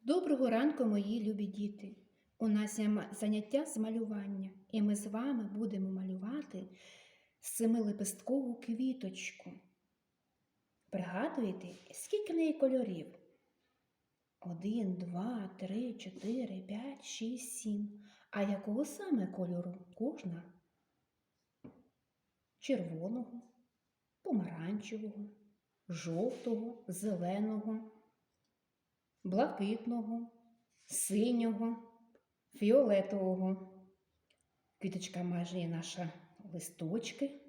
Доброго ранку, мої любі діти! У нас є заняття з малювання, і ми з вами будемо малювати семилепесткову квіточку. Пригадуєте, скільки в неї кольорів? Один, два, три, чотири, п'ять, шість, сім. А якого саме кольору кожна? Червоного, помаранчевого, жовтого, зеленого блакитного, синього, фіолетового. Квіточка має наша листочки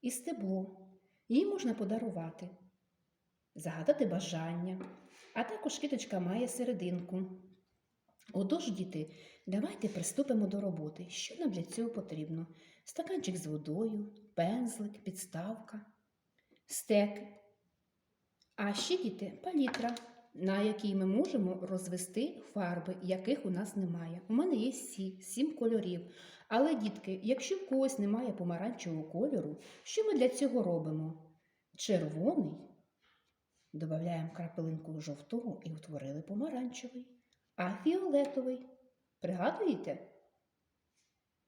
і стебло. Її можна подарувати, загадати бажання, а також квіточка має серединку. Отож, діти, давайте приступимо до роботи. Що нам для цього потрібно? Стаканчик з водою, пензлик, підставка, стек. А ще діти палітра, на якій ми можемо розвести фарби, яких у нас немає. У мене є сі, сім кольорів. Але, дітки, якщо в когось немає помаранчевого кольору, що ми для цього робимо? Червоний. Додаємо крапелинку жовтого і утворили помаранчевий. А фіолетовий. Пригадуєте?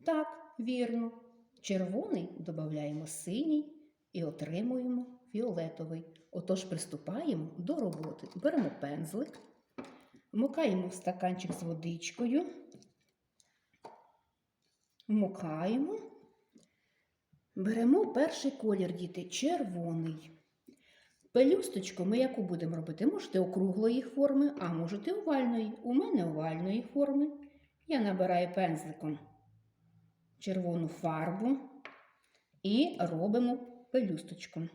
Так, вірно. Червоний додаємо синій і отримуємо фіолетовий. Отож приступаємо до роботи. Беремо пензлик, вмикаємо в стаканчик з водичкою, вмикаємо, беремо перший колір, діти, червоний. Пелюсточку ми яку будемо робити? Можете округлої форми, а можете овальної. У мене овальної форми. Я набираю пензликом червону фарбу і робимо пелюсточку.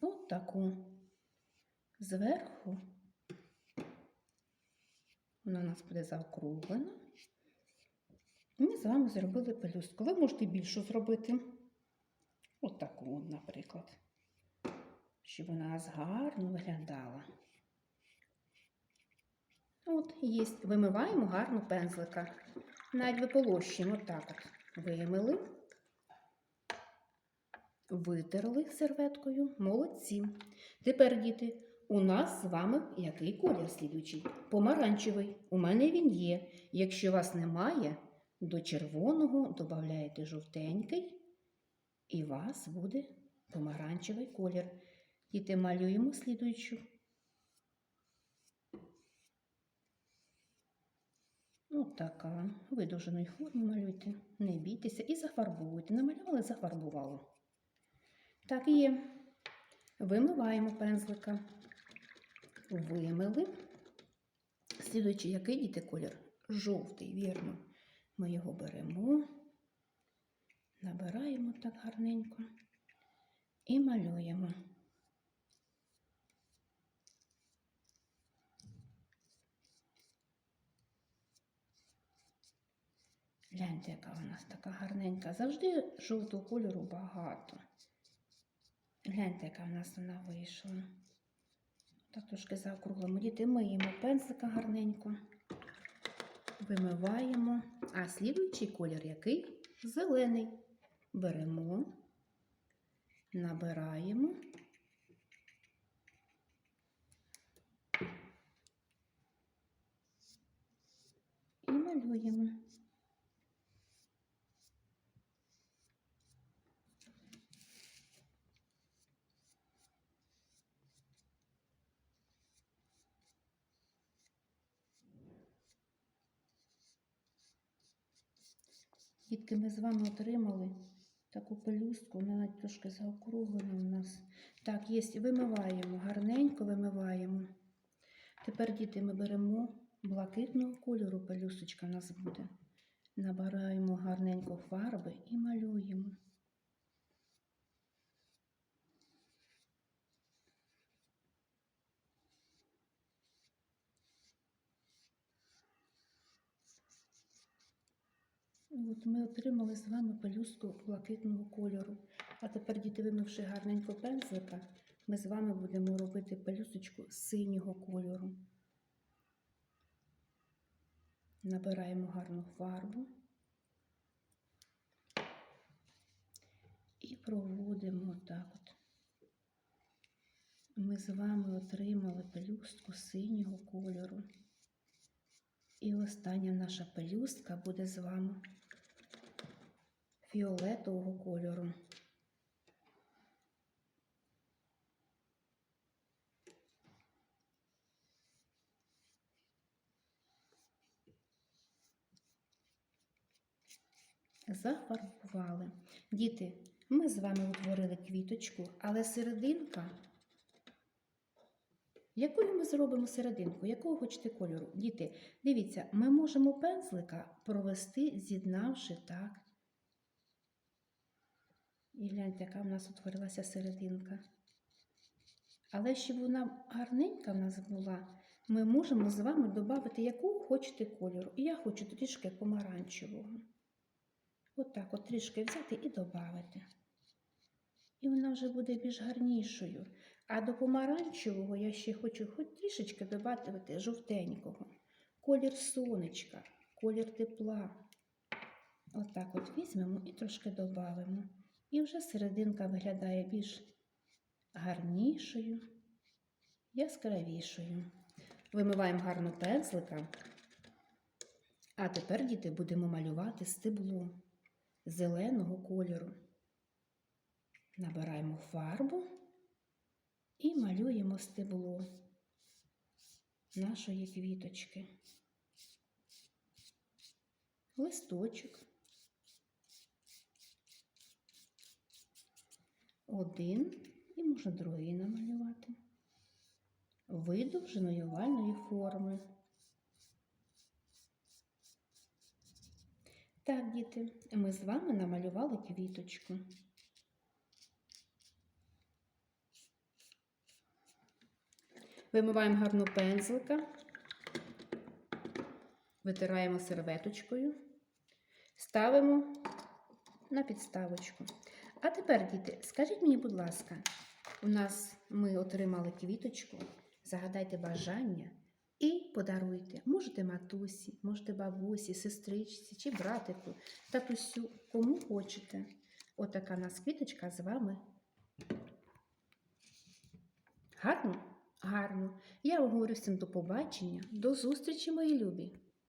От таку. Зверху вона у нас буде заокруглена. Ми з вами зробили пелюстку. Ви можете більшу зробити. От таку, наприклад. Щоб вона у нас гарно виглядала. От, є. Вимиваємо гарно пензлика. Навіть виполощуємо так от. Вимили. Витерли серветкою. Молодці. Тепер, діти, у нас з вами який колір слідуючий? Помаранчевий. У мене він є. Якщо вас немає, до червоного додаєте жовтенький, і у вас буде помаранчевий колір. Діти малюємо слідуючу. От така. Видовженої форми малюйте. Не бійтеся і зафарбуйте. Намалювали, зафарбували. Так і є. Вимиваємо пензлика. Вимили. Слідуючи, який діти колір? Жовтий, вірно. Ми його беремо, набираємо так гарненько і малюємо. Гляньте, яка у нас така гарненька. Завжди жовтого кольору багато. Гляньте, яка в нас вона вийшла. Так трошки заокруглимо. Діти миємо пензлика гарненько. Вимиваємо. А слідуючий колір який? Зелений. Беремо, набираємо. І малюємо. Дітки, ми з вами отримали таку пелюстку, вона навіть трошки заокруглена у нас. Так, є, вимиваємо, гарненько вимиваємо. Тепер, діти, ми беремо блакитного кольору, пелюсточка у нас буде. Набираємо гарненько фарби і малюємо. От ми отримали з вами пелюстку блакитного кольору. А тепер, діти, вимивши гарненько пензлика, ми з вами будемо робити пелюсточку синього кольору. Набираємо гарну фарбу і проводимо так от. Ми з вами отримали пелюстку синього кольору. І остання наша пелюстка буде з вами фіолетового кольору. Зафарбували. Діти, ми з вами утворили квіточку, але серединка. Якою ми зробимо серединку? Якого хочете кольору? Діти, дивіться, ми можемо пензлика провести, з'єднавши так. І гляньте, яка в нас утворилася серединка. Але щоб вона гарненька в нас була, ми можемо з вами додати якого хочете кольору. І я хочу трішки помаранчевого. Отак, от трішки взяти і додати. І вона вже буде більш гарнішою. А до помаранчевого я ще хочу хоч трішечки додати жовтенького. Колір сонечка, колір тепла. Отак от візьмемо і трошки додамо. І вже серединка виглядає більш гарнішою, яскравішою. Вимиваємо гарно пензлика. А тепер, діти, будемо малювати стебло зеленого кольору. Набираємо фарбу і малюємо стебло нашої квіточки. Листочок. Один і можна другий намалювати. Видовженої овальної форми. Так, діти, ми з вами намалювали квіточку. Вимиваємо гарно пензлика, витираємо серветочкою, ставимо на підставочку. А тепер, діти, скажіть мені, будь ласка, у нас ми отримали квіточку, загадайте бажання і подаруйте. Можете матусі, можете бабусі, сестричці чи братику, татусю, кому хочете. Отака нас квіточка з вами. Гарно? Гарно. Я вам говорю всім до побачення, до зустрічі, мої любі!